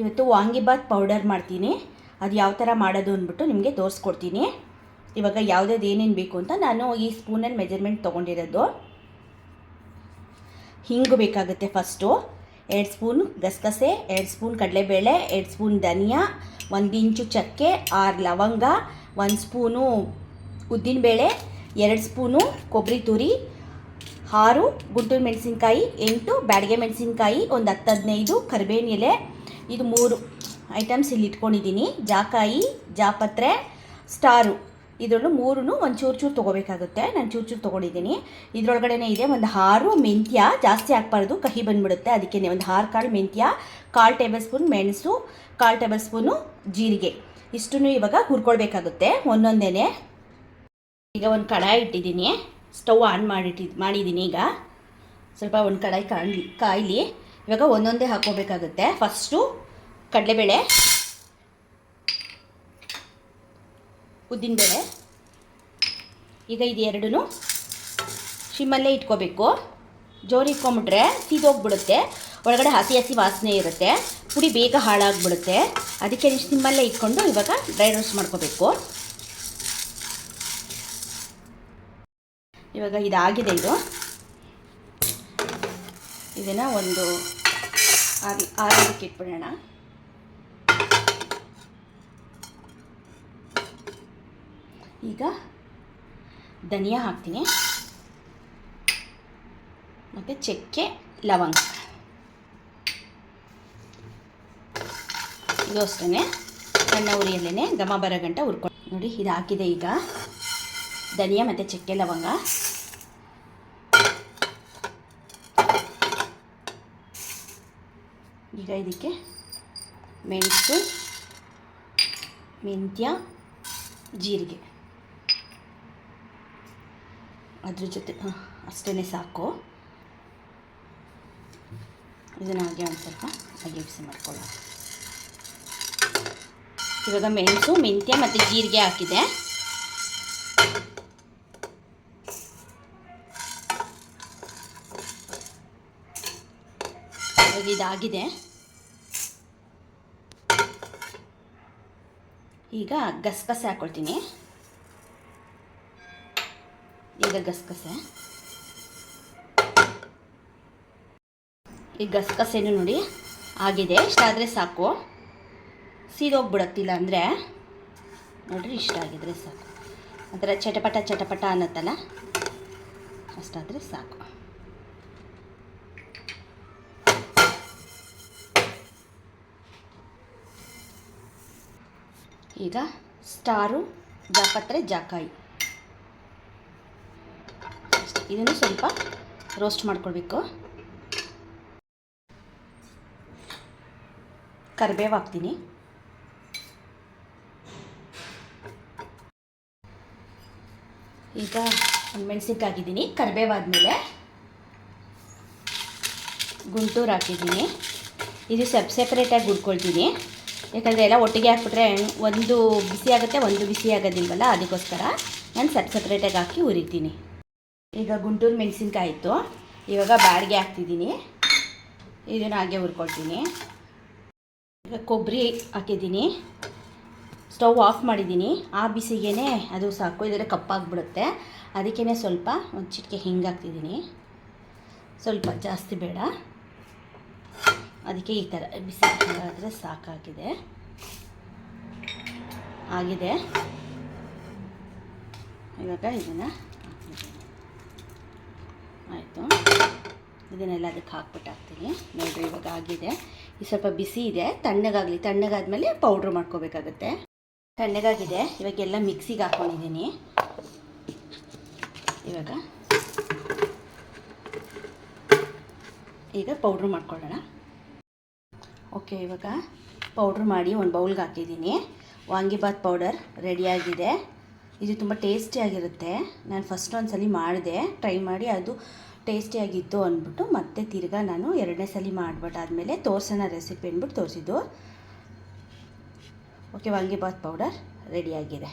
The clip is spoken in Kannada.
ಇವತ್ತು ವಾಂಗಿಬಾತ್ ಪೌಡರ್ ಮಾಡ್ತೀನಿ. ಅದು ಯಾವ ಥರ ಮಾಡೋದು ಅಂದ್ಬಿಟ್ಟು ನಿಮಗೆ ತೋರಿಸ್ಕೊಡ್ತೀನಿ. ಇವಾಗ ಯಾವುದ್ಯಾವ್ದು ಏನೇನು ಬೇಕು ಅಂತ ನಾನು ಈ ಸ್ಪೂನಲ್ಲಿ ಮೆಜರ್ಮೆಂಟ್ ತೊಗೊಂಡಿರೋದು. ಹಿಂಗು ಬೇಕಾಗುತ್ತೆ ಫಸ್ಟು ಎರಡು ಸ್ಪೂನ್ ಗಸಗಸೆ, ಎರಡು ಸ್ಪೂನ್ ಕಡಲೆಬೇಳೆ, ಎರಡು ಸ್ಪೂನ್ ಧನಿಯಾ, ಒಂದು ಇಂಚು ಚಕ್ಕೆ, ಆರು ಲವಂಗ, ಒಂದು ಸ್ಪೂನು ಉದ್ದಿನಬೇಳೆ, ಎರಡು ಸ್ಪೂನು ಕೊಬ್ಬರಿ ತುರಿ, ಆರು ಗುಂಟೂರು ಮೆಣಸಿನ್ಕಾಯಿ, ಎಂಟು ಬ್ಯಾಡಿಗೆ ಮೆಣಸಿನ್ಕಾಯಿ, ಒಂದು ಹತ್ತು ಹದಿನೈದು ಕರಿಬೇವಿನ ಎಲೆ ಇದು ಮೂರು ಐಟಮ್ಸ್ ಇಲ್ಲಿ ಇಟ್ಕೊಂಡಿದ್ದೀನಿ. ಜಾಕಾಯಿ, ಜಾಪತ್ರೆ, ಸ್ಟಾರು. ಇದರಲ್ಲೂ ಮೂರೂ ಒಂದು ಚೂರು ಚೂರು ತೊಗೋಬೇಕಾಗುತ್ತೆ. ನಾನು ಚೂರು ಚೂರು ತೊಗೊಂಡಿದ್ದೀನಿ. ಇದರೊಳಗಡೆ ಇದೆ ಒಂದು ಹಾರು ಮೆಂತ್ಯ ಜಾಸ್ತಿ ಹಾಕ್ಬಾರ್ದು, ಕಹಿ ಬಂದುಬಿಡುತ್ತೆ. ಅದಕ್ಕೆ ಒಂದು ಹಾರು ಕಾಳು ಮೆಂತ್ಯ, ಕಾಲು ಟೇಬಲ್ ಸ್ಪೂನ್ ಮೆಣಸು, ಕಾಲು ಟೇಬಲ್ ಸ್ಪೂನು ಜೀರಿಗೆ. ಇಷ್ಟನ್ನು ಇವಾಗ ಹುರ್ಕೊಳ್ಬೇಕಾಗುತ್ತೆ. ಒಂದೊಂದೇ ಈಗ ಒಂದು ಕಡಾಯಿ ಇಟ್ಟಿದ್ದೀನಿ. ಸ್ಟವ್ ಆನ್ ಮಾಡಿಟ್ಟಿ, ಮಾಡಿದ್ದೀನಿ ಈಗ. ಸ್ವಲ್ಪ ಒಂದು ಕಡಾಯಿ ಕಾಣಲಿ, ಕಾಯ್ಲಿ. ಇವಾಗ ಒಂದೊಂದೇ ಹಾಕೋಬೇಕಾಗುತ್ತೆ ಫಸ್ಟು ಕಡಲೆಬೇಳೆ, ಉದ್ದಿನಬೇಳೆ, ಈಗ ಇದು ಎರಡೂ ಶಿಮ್ಮಲ್ಲೇ ಇಟ್ಕೋಬೇಕು. ಜೋರು ಇಟ್ಕೊಂಬಿಟ್ರೆ ಸೀದೋಗ್ಬಿಡುತ್ತೆ. ಒಳಗಡೆ ಹಸಿ ಹಸಿ ವಾಸನೆ ಇರುತ್ತೆ. ಪುಡಿ ಬೇಗ ಹಾಳಾಗ್ಬಿಡುತ್ತೆ. ಅದಕ್ಕೆ ಸಿಮ್ಮಲ್ಲೇ ಇಟ್ಕೊಂಡು ಇವಾಗ ಡ್ರೈ ರೋಸ್ಟ್ ಮಾಡ್ಕೋಬೇಕು. ಇವಾಗ ಇದಾಗಿದೆ ಇದು. ಇದನ್ನು ಒಂದು ಆರಿ ಆರೋಗ್ಯಕ್ಕೆ ಇಟ್ಬಿಡೋಣ. ಈಗ ಧನಿಯಾ ಹಾಕ್ತೀನಿ. ಮತ್ತು ಚಕ್ಕೆ, ಲವಂಗ. ಇದು ಸಣ್ಣ ಉರಿಯಲ್ಲೇ ಘಮ ಬರೋ ಗಂಟ ಹುರ್ಕೊಂಡು ನೋಡಿ ಇದು ಹಾಕಿದೆ ಈಗ. ಧನಿಯಾ ಮತ್ತು ಚಕ್ಕೆ, ಲವಂಗ. ಈಗ ಇದಕ್ಕೆ ಮೆಣಸು, ಮೆಂತ್ಯ, ಜೀರಿಗೆ. ಅದ್ರ ಜೊತೆ ಅಷ್ಟೇ ಸಾಕು. ಇದನ್ನು ಹಾಗೆ ಒಂದು ಸ್ವಲ್ಪ ಹಾಗೆ ಬಿಸಿ ಮಾಡ್ಕೊಳ್ಳೋಣ. ಇವಾಗ ಮೆಣಸು, ಮೆಂತ್ಯ ಮತ್ತು ಜೀರಿಗೆ ಹಾಕಿದೆ. ಇವಾಗ ಇದಾಗಿದೆ. ಈಗ ಗಸಗಸೆ ಹಾಕ್ಕೊಳ್ತೀನಿ ಈಗ ಗಸಗಸೆ. ಈ ಗಸಗಸೆನೂ ನೋಡಿ ಆಗಿದೆ. ಇಷ್ಟಾದರೆ ಸಾಕು. ಸೀದೋಗ್ಬಿಡತ್ತಿಲ್ಲ ಅಂದರೆ ನೋಡ್ರಿ ಇಷ್ಟ ಆಗಿದ್ರೆ ಸಾಕು. ಒಂಥರ ಚಟಪಟ ಚಟಪಟ ಅನ್ನತ್ತಲ್ಲ? ಅಷ್ಟಾದರೆ ಸಾಕು. ಈಗ ಸ್ಟಾರು ಜಾಪತ್ರೆ ಜಾಕಾಯಿ. ಇದನ್ನು ಸ್ವಲ್ಪ ರೋಸ್ಟ್ ಮಾಡ್ಕೊಳ್ಬೇಕು. ಕರಿಬೇವು ಹಾಕ್ತೀನಿ. ಈಗ ಒಂದು ಕರಿಬೇವು ಆದಮೇಲೆ ಗುಂಟೂರು ಹಾಕಿದ್ದೀನಿ. ಇದು ಸೆಪ್ ಸೆಪ್ರೇಟಾಗಿ ಹುಡ್ಕೊಳ್ತೀನಿ. ಯಾಕಂದರೆ ಎಲ್ಲ ಒಟ್ಟಿಗೆ ಹಾಕ್ಬಿಟ್ರೆ ಒಂದು ಬಿಸಿ ಆಗುತ್ತೆ, ಒಂದು ಬಿಸಿ ಆಗೋದಿಲ್ವಲ್ಲ? ಅದಕ್ಕೋಸ್ಕರ ನಾನು ಸಪ್ ಸಪ್ರೇಟಾಗಿ ಹಾಕಿ ಹುರಿತೀನಿ. ಈಗ ಗುಂಟೂರು ಮೆಣಸಿನ್ಕಾಯಿ ಇತ್ತು ಇವಾಗ ಬಾಡಿಗೆ ಹಾಕ್ತಿದ್ದೀನಿ. ಇದನ್ನು ಹಾಗೆ ಹುರ್ಕೊಳ್ತೀನಿ. ಈಗ ಕೊಬ್ಬರಿ ಹಾಕಿದ್ದೀನಿ. ಸ್ಟವ್ ಆಫ್ ಮಾಡಿದ್ದೀನಿ. ಆ ಬಿಸಿಗೇ ಅದು ಸಾಕು ಇದರ ಕಪ್ಪಾಗ್ಬಿಡುತ್ತೆ. ಅದಕ್ಕೇ ಸ್ವಲ್ಪ ಒಂದು ಚಿಟಿಕೆ ಹಿಂಗೆ ಹಾಕ್ತಿದ್ದೀನಿ. ಸ್ವಲ್ಪ ಜಾಸ್ತಿ ಬೇಡ. ಅದಕ್ಕೆ ಈ ಥರ ಬಿಸಿ ಆದರೆ ಸಾಕಾಗಿದೆ. ಆಗಿದೆ. ಇವಾಗ ಇದನ್ನು ಆಯಿತು. ಇದನ್ನೆಲ್ಲ ಅದಕ್ಕೆ ಹಾಕ್ಬಿಟ್ಟು ಹಾಕ್ತೀನಿ. ನೋಡಿರಿ ಇವಾಗ ಆಗಿದೆ. ಈ ಸ್ವಲ್ಪ ಬಿಸಿ ಇದೆ. ತಣ್ಣಗಾಗಲಿ, ತಣ್ಣಗಾದ್ಮೇಲೆ ಪೌಡ್ರ್ ಮಾಡ್ಕೋಬೇಕಾಗತ್ತೆ. ತಣ್ಣಗಾಗಿದೆ. ಇವಾಗೆಲ್ಲ ಮಿಕ್ಸಿಗೆ ಹಾಕ್ಕೊಂಡಿದ್ದೀನಿ ಇವಾಗ ಈಗ ಪೌಡ್ರ್ ಮಾಡ್ಕೊಳ್ಳೋಣ. ಓಕೆ ಇವಾಗ ಪೌಡ್ರ್ ಮಾಡಿ ಒಂದು ಬೌಲ್ಗೆ ಹಾಕಿದ್ದೀನಿ. ವಾಂಗಿಬಾತ್ ಪೌಡರ್ ರೆಡಿಯಾಗಿದೆ ಇದು ತುಂಬ ಟೇಸ್ಟಿಯಾಗಿರುತ್ತೆ ನಾನು ಫಸ್ಟ್ ಒಂದು ಸಲ ಮಾಡಿದೆ. ಟ್ರೈ ಮಾಡಿ ಅದು ಟೇಸ್ಟಿಯಾಗಿತ್ತು ಅಂದ್ಬಿಟ್ಟು ಮತ್ತೆ ತಿರ್ಗಾ ನಾನು ಎರಡನೇ ಸಲ ಮಾಡಿಬಿಟ್ಟಾದಮೇಲೆ ತೋರಿಸೋಣ ರೆಸಿಪಿ ಅಂದ್ಬಿಟ್ಟು ತೋರಿಸಿದ್ದು. ಓಕೆ ವಾಂಗಿಬಾತ್ ಪೌಡರ್ ರೆಡಿಯಾಗಿದೆ